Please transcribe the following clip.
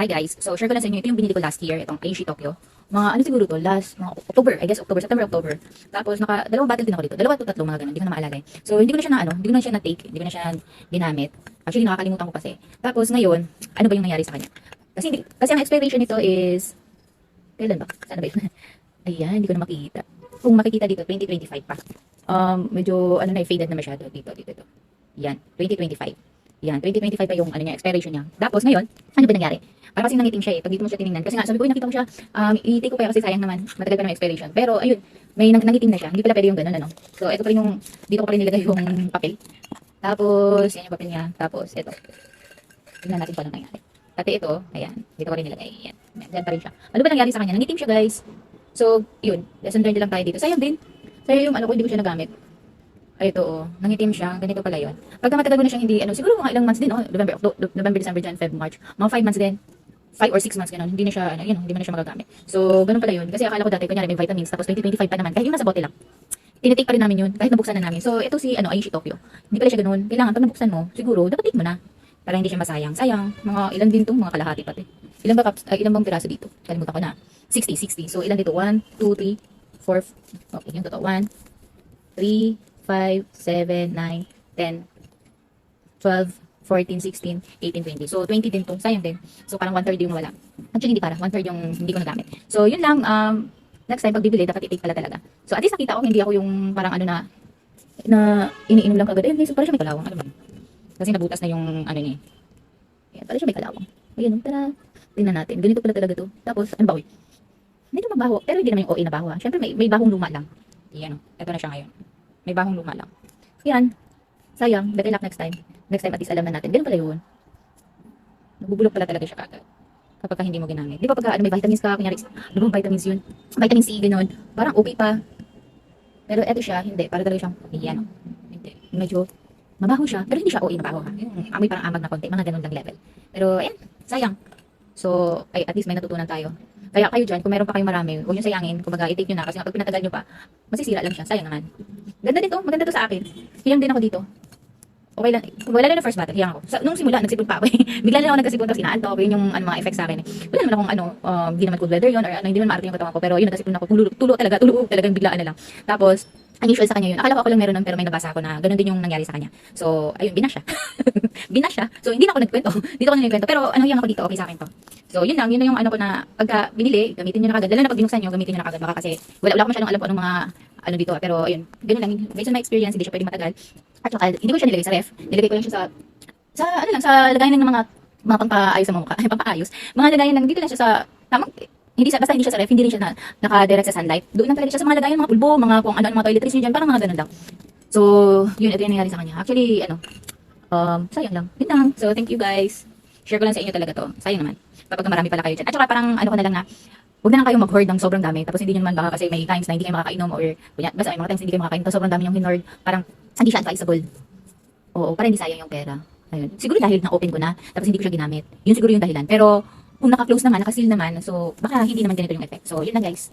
Hi guys, so share ko lang sa inyo, ito yung binili ko last year, itong Aishi Tokyo. Mga ano siguro to, last, mga October, I guess October, September, October. Tapos naka, dalawang bottle din ako dito, dalawa to tatlo, mga ganun, hindi ko na maalala eh. So hindi ko na siya na ano, hindi ko na siya na-take, hindi ko na siya ginamit. Actually nakakalimutan ko kasi. Tapos ngayon, ano ba yung nangyari sa kanya? Kasi hindi, kasi ang expiration nito is, kailan ba? Sana ba yun? Ayan, hindi ko na makikita. Kung makikita dito, 2025 pa. Um, medyo, ano na, faded na masyado dito, dito, dito. Yan, 2025. Yan, 2025 pa yung ano niya, expiration niya. Tapos ngayon, ano ba nangyari? Para kasi nangitim siya eh, pag dito mo siya tinignan. Kasi nga, sabi ko, "Uy, nakita ko siya, um, i-take ko pa kasi sayang naman, matagal pa naman expiration. Pero ayun, may nang nangitim na siya, hindi pala pwede yung ganun, ano. So, ito pa rin yung, dito ko pa rin nilagay yung papel. Tapos, yan yung papel niya. Tapos, ito. Tingnan natin kung ano nangyari. Dati ito, ayan, dito ko rin nilagay. Yan, yan pa rin siya. Ano ba nangyari sa kanya? Nangitim siya, guys. So, yun, lesson learned lang tayo dito. Sayang din. Sayang yung ano ko, hindi ko siya nagamit. Ay, ito, oh. Nangitim siya. Ganito pala yun. Pagka matagal ko na siyang hindi, ano, siguro mga ilang months din, oh. November, October, November, December, Jan, Feb, March. Mga 5 months din. 5 or 6 months, ganun. Hindi na siya, ano, yun, hindi mo na siya magagamit. So, ganun pala yun. Kasi akala ko dati, kunyari may vitamins, tapos 2025 pa naman. Kahit yung nasa bote lang. Tinitake pa rin namin yun, kahit nabuksan na namin. So, ito si, ano, Aishi Tokyo. Hindi pala siya ganun. Kailangan, pag nabuksan mo, siguro, dapat take mo na. Para hindi siya masayang. Sayang. Mga ilan din to, mga kalahati pati. Ilan ba, caps, ay, ilan bang piraso dito? Kalimutan ko na. 60, 60. So, ilan dito? 1, 2, 3, 4, okay, yung totoo. 1, 3, 5, 7, 9, 10, 12, 14, 16, 18, 20. So, 20 din to. Sayang din. So, parang one-third yung wala. Actually, hindi para. One-third yung hindi ko nagamit. So, yun lang. Um, next time, pag bibili, dapat i-take pala talaga. So, at least nakita ko, hindi ako yung parang ano na, na iniinom lang kagad. Ayun, guys, parang siya may kalawang. Ano ba? Kasi nabutas na yung ano niya. eh. Ayan, parang siya may kalawang. Ayun, tara. Tingnan natin. Ganito pala talaga to. Tapos, ano ba, uy? Medyo mabaho. Pero hindi naman yung OA na baho. ha. Siyempre, may, may bahong luma lang. Yan, oh. Ito na siya ngayon. May bahong luma lang. Yan. Sayang. Better luck next time. Next time, at least alam na natin. Ganun pala yun. Nabubulok pala talaga siya kagad. Kapag ka hindi mo ginamit. Di ba pagka ano, may vitamins ka, kunyari, ano bang vitamins yun? Vitamin C, ganun. Parang okay pa. Pero eto siya, hindi. Para talaga siyang, yan. Hindi. Medyo, mabaho siya. Pero hindi siya OA mabaho ha. Yung amoy parang amag na konti. Mga ganun lang level. Pero, ayan. Sayang. So, ay, at least may natutunan tayo. Kaya kayo dyan, kung meron pa kayong marami, huwag nyo sayangin. Kumbaga, i-take nyo na. Kasi nga, pag pinatagal nyo pa, masisira lang siya. Sayang naman. Ganda dito. Maganda to sa akin. Hiyang din ako dito. Okay lang. Wala na yung first battle. Hiyang ako. Sa, nung simula, nagsipon pa ako eh. Bigla na ako nagkasipon tapos inaantok. Yun yung ano, mga effects sa akin eh. Wala naman akong ano, um, hindi naman cold weather yun or ano, hindi naman maarte yung katawan ko. Pero yun, nagkasipon ako. Tulo, tulo talaga. Tulo talagang biglaan na lang. Tapos, unusual sa kanya yun. Akala ko ako lang meron nun pero may nabasa ako na ganun din yung nangyari sa kanya. So, ayun, binas siya. binas siya. So, hindi na ako nagkwento. Dito ako na nagkwento. Pero ano yung ako dito, okay sa akin to. So, yun lang. Yun na yung ano ko na pagka binili, gamitin nyo na kagad. Lalo na pag binuksan nyo, gamitin nyo na kagad. Baka kasi wala, wala ko masyadong alam kung anong mga ano dito. Pero ayun, ganun lang. Based on my experience, hindi siya pwedeng matagal. At saka, hindi ko siya nilagay sa ref. Nilagay ko lang siya sa, sa ano lang, sa lagayan ng mga mga pampaayos sa mukha. Ay, pampaayos. Mga lagayan lang, dito lang siya sa, tamang, hindi sa, basta hindi siya sa ref, hindi rin siya na, naka-direct sa sunlight. Doon lang talaga siya sa mga lagayan, mga pulbo, mga kung ano, mga toiletries nyo dyan, parang mga ganun lang. So, yun, ito yung nangyari sa kanya. Actually, ano, um, sayang lang. Yun lang. So, thank you guys. Share ko lang sa inyo talaga to. Sayang naman. Kapag marami pala kayo dyan. At saka parang, ano ko na lang na, huwag na lang kayong mag-hoard ng sobrang dami. Tapos hindi nyo naman baka kasi may times na hindi kayo makakainom or, kunya, basta may mga times hindi kayo makakainom. Tapos sobrang dami yung hinord. Parang, hindi siya advisable. Oo, para hindi sayang yung pera. Ayun. Siguro dahil na-open ko na, tapos hindi ko siya ginamit. Yun siguro yung dahilan. Pero, kung naka-close naman, naka-seal naman, so, baka hindi naman ganito yung effect. So, yun lang guys.